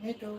NATO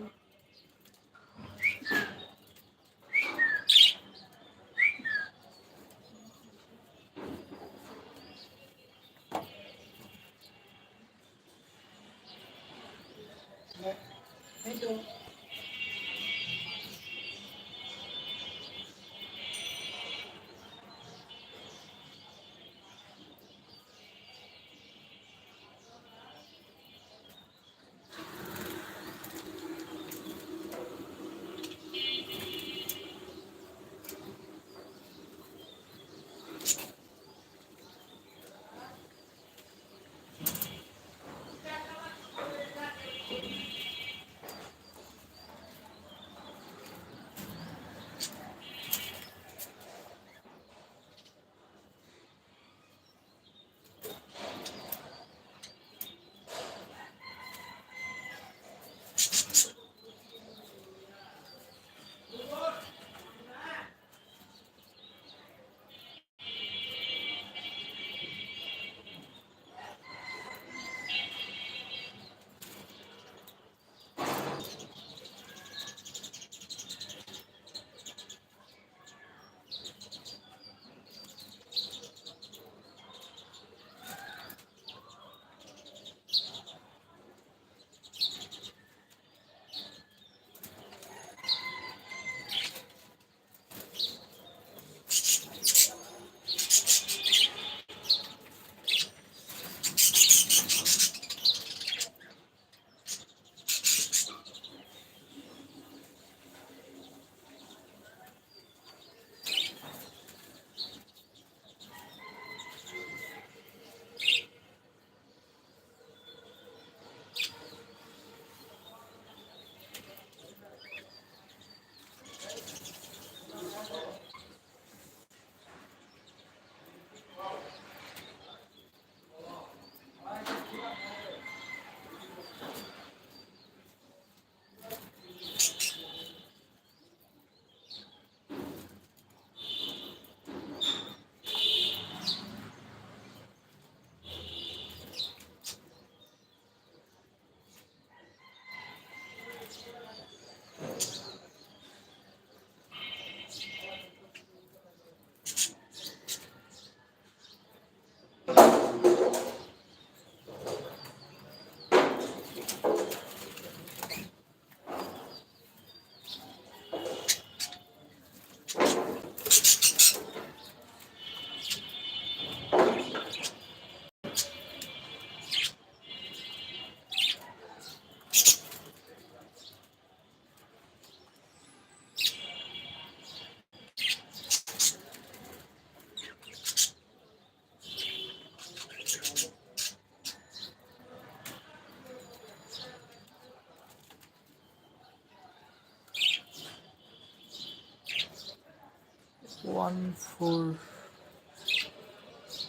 one four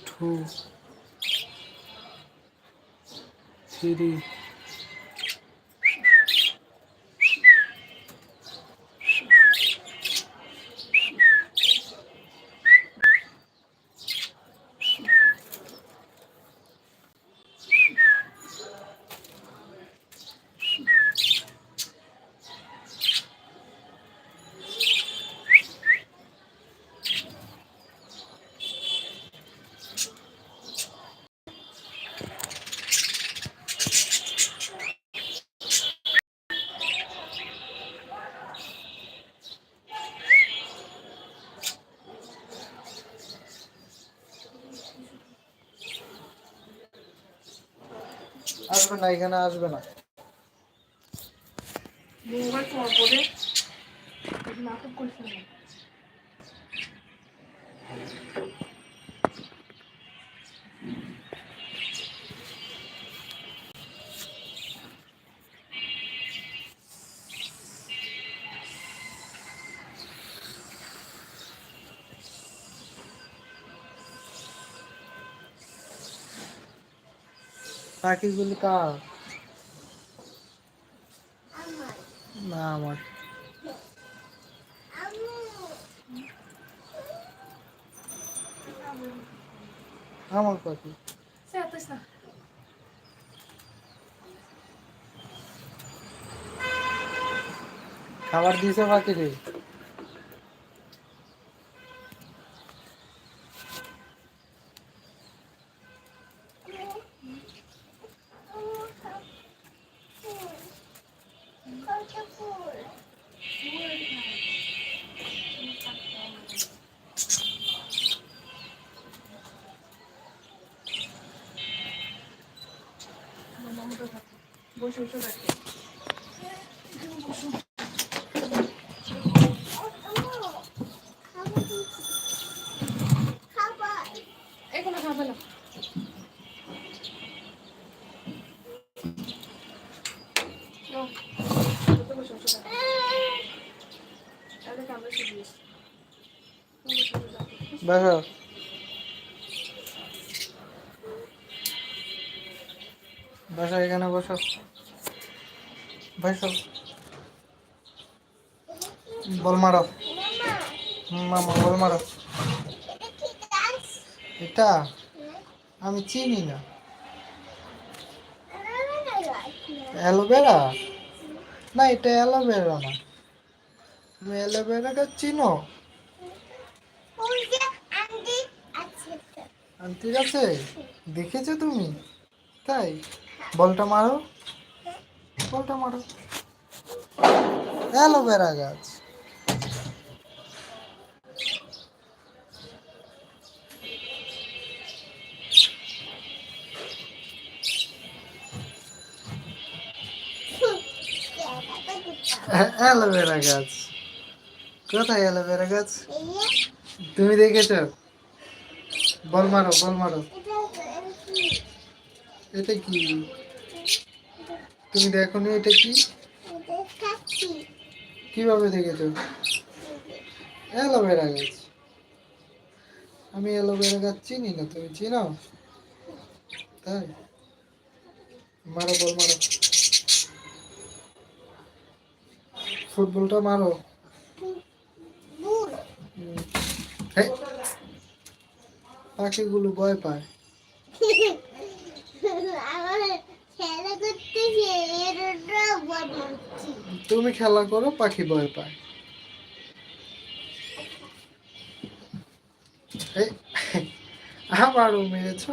two three. আসবে না এখানে আসবে না। মোবাইল তোমার করে নাটক করছে। না পাখিগুলি কার না আমার আমার পাখি Certo, está. খাবার দিয়েছ পাখিকে মামাটা থাকে বসে। বসে থাকে এখানে খাবে না ওতে বসে বসে থাকে। তাহলে কামড়ে শুয়ে দিস। বসে বসে থাকে। বসো বসো এখানে বসো। বসো। বল মারো। মামা, বল মারো। এটা? আমি চিনি না। অ্যালোভেরা? না, এটা অ্যালোভেরা না। তুমি অ্যালোভেরা গাছ চিনো? আনতে আছে। দেখেছ তুমি? তাই? বলটা মারো। বলটা মারো। অ্যালোভেরা গাছ। অ্যালোভেরা গাছ। কোথায় অ্যালোভেরা গাছ? তুমি দেখেছ? বল মারো বল মারো। এটা কি? তুমি দেখো নি এটা কি? কীভাবে দেখেছ? অ্যালোভেরা গাছ। আমি অ্যালোভেরা গাছ চিনি না, তুমি চিনো? তাই? মারো বল, মারো। ফুটবলটা মারো। পাখিগুলো ভয় পায়। তুমি খেলা করো পাখি ভয় পায়। আবারও মেরেছ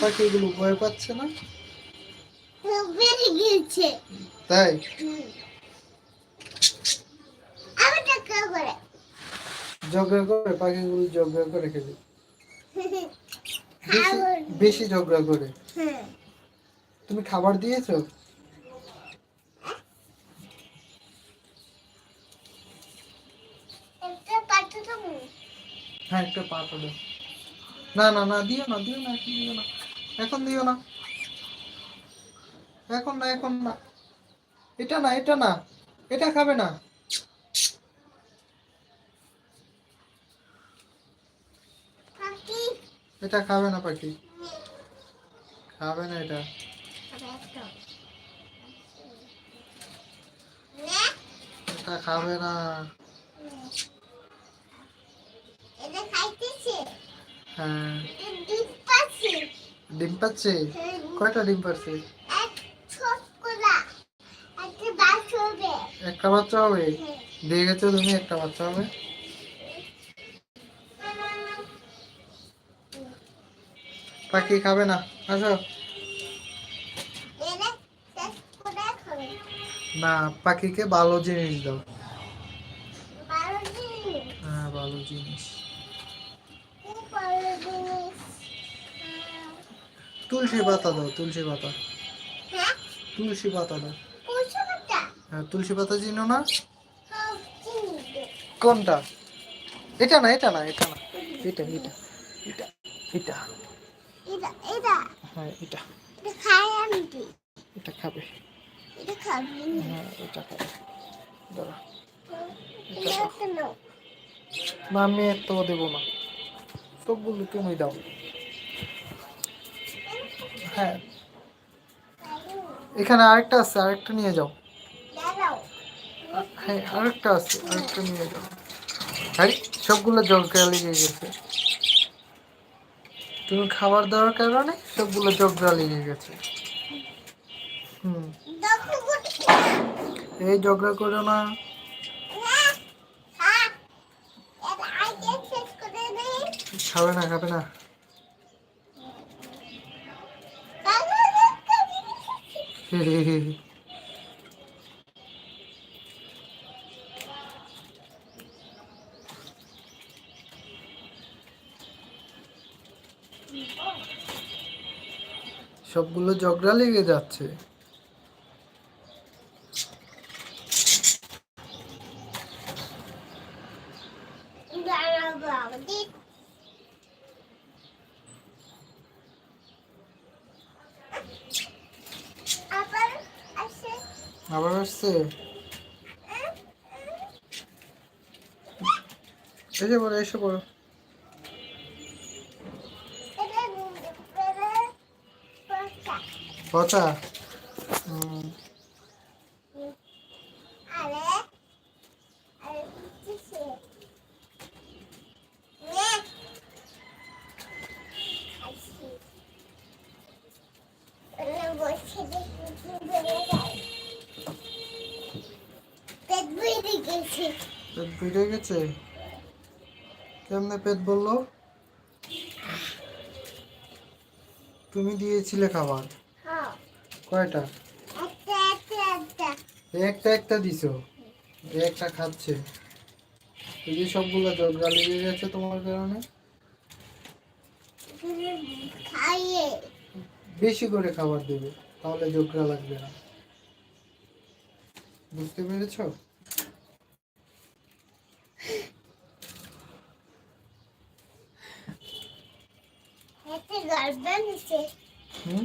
পাখিগুলো ভয় পাচ্ছে না? তাই? ঝগড়া করে পাখিগুলো ঝগড়া করে খেলে। বেশি ঝগড়া করে। তুমি খাবার দিয়েছ? হ্যাঁ একটা পাতা দাও। না না না দিও না দিও না এখন দিও না এখন দিও না। এখন না এখন না। এটা না এটা না এটা খাবে না। এটা খাবে না পাখি? খাবে না এটা। এটা খাবে না। হ্যাঁ। ডিম পাচ্ছে? কয়টা ডিম পাচ্ছে একটা বাচ্চা হবে। দিয়ে গেছো তুমি একটা বাচ্চা হবে। পাখি খাবে না। আসো। না পাখিকে ভালো জিনিস দাও। হ্যাঁ ভালো জিনিস। তুলসী পাতা দাও তুলসী পাতা। তুলসী পাতা দাও। হ্যাঁ তুলসী পাতা চিনো না? কোনটা? এটা না এটা না এটা না। এটা এটা এটা এটা। হ্যাঁ এটা। এটা খাবে। হ্যাঁ এটা খাবে। না আমি দেবো না। সবগুলো তুমি দাও। হ্যাঁ। এখানে আরেকটা আছে আরেকটা নিয়ে যাও। হ্যাঁ আরেকটা আছে আরেকটা নিয়ে যাও। আরে সবগুলো জল লেগে গেছে। তুমি খাবার দেওয়ার কারণে সবগুলো জগড়া লেগে গেছে। হুম। এই ঝগড়া করো না। খাবে না খাবে না। সবগুলো ঝগড়া লেগে যাচ্ছে। আবার আসছে? এসে পড়ো এসে পড়ো পচা? পেট ভিড়ে গেছে। কেমনে পেট বলল তুমি দিয়েছিলে খাবার। কয়টা? একটা একটা দিছো? একটা খাচ্ছে। এই যে সবগুলো ঝগড়া লেগে গেছে তোমার কারণে? খাইয়ে। বেশি করে খাবার দেবে তাহলে ঝগড়া লাগবে না। বুঝতে পেরেছ? হুম?